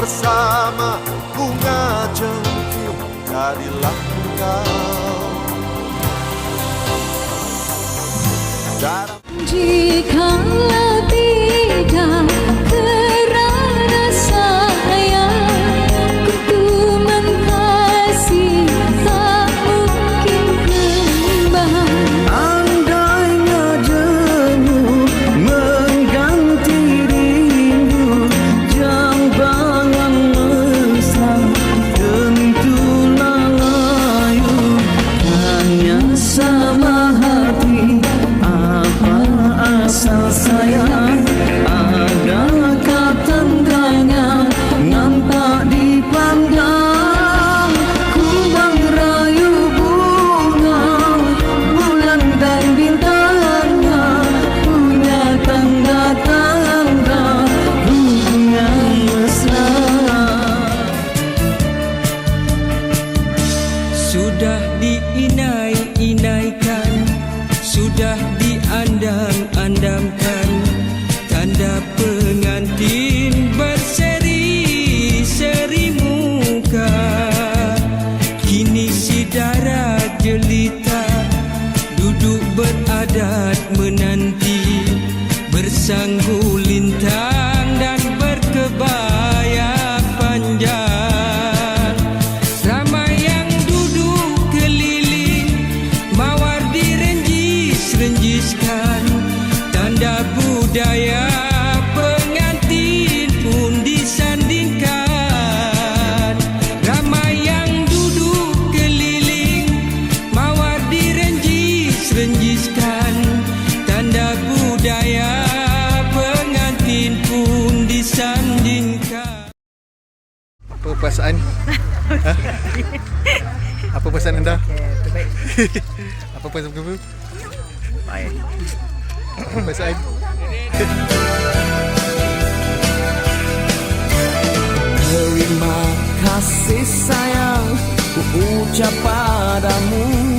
bersama bunga jentik dari langkah jika Hare sudah diandang-andangkan tanda pengantin berseri-seri muka. Kini si dara jelita duduk beradat menanti bersanggulin perasaan okay. ha? Apa perasaan anda? Okay, okay. Terbaik Apa perasaan apa? Baik Apa perasaan? Terima kasih sayang Ku ucap padamu